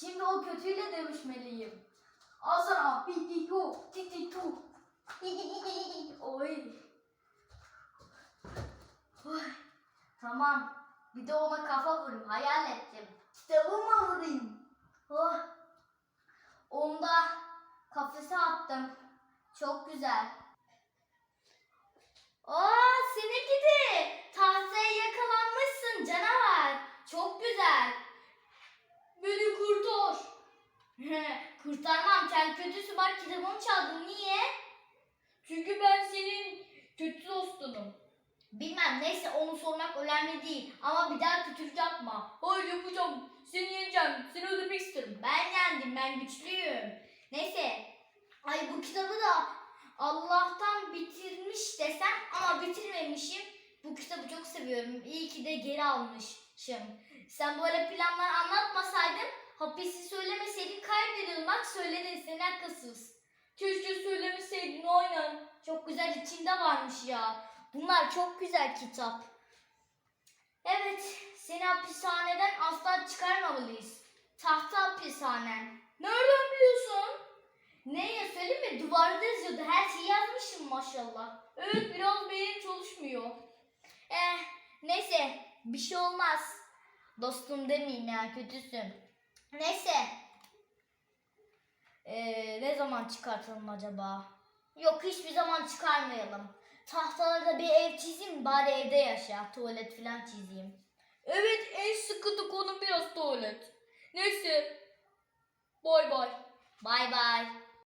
Şimdi o kötüyle dövüşmeliyim. Al sana. Bitti tu. Bitti tu. Oy. Oy. Tamam. Bir de ona kafa vurayım. Hayal ettim. Kitabıma vurayım. Oh. Onu da kafese attım. Çok güzel. Kurtarmam. Sen kötüsü bak kitabımı çaldın. Niye? Çünkü ben senin kötü dostunum. Bilmem neyse onu sormak önemli değil. Ama bir daha kötülük yapma. Hayır yapacağım. Seni yeneceğim. Seni öldürmek isterim. Ben yendim. Ben güçlüyüm. Neyse. Ay bu kitabı da Allah'tan bitirmiş desem ama bitirmemişim. Bu kitabı çok seviyorum. İyi ki de geri almışım. Sen böyle planlar anlatmasaydın hapisi kaybediyordun. Bak söyledin sen haklısız. Keşke söylemeseydin aynen. Çok güzel içinde varmış ya. Bunlar çok güzel kitap. Evet, seni hapishaneden asla çıkarmamalıyız. Tahta hapishanen. Nereden biliyorsun? Ne ya söyleyeyim mi? Duvarda yazıyordu. Her şeyi yazmışım maşallah. Evet biraz beynim çalışmıyor. Eh neyse bir şey olmaz. Dostum demeyeyim ya kötüsün. Neyse. Ee, ne zaman çıkartalım acaba? Yok hiçbir zaman çıkarmayalım. Tahtalarda bir ev çizeyim bari evde yaşa. Tuvalet falan çizeyim. Evet en sıkıntı konu biraz tuvalet. Neyse. Bay bay. Bay bay.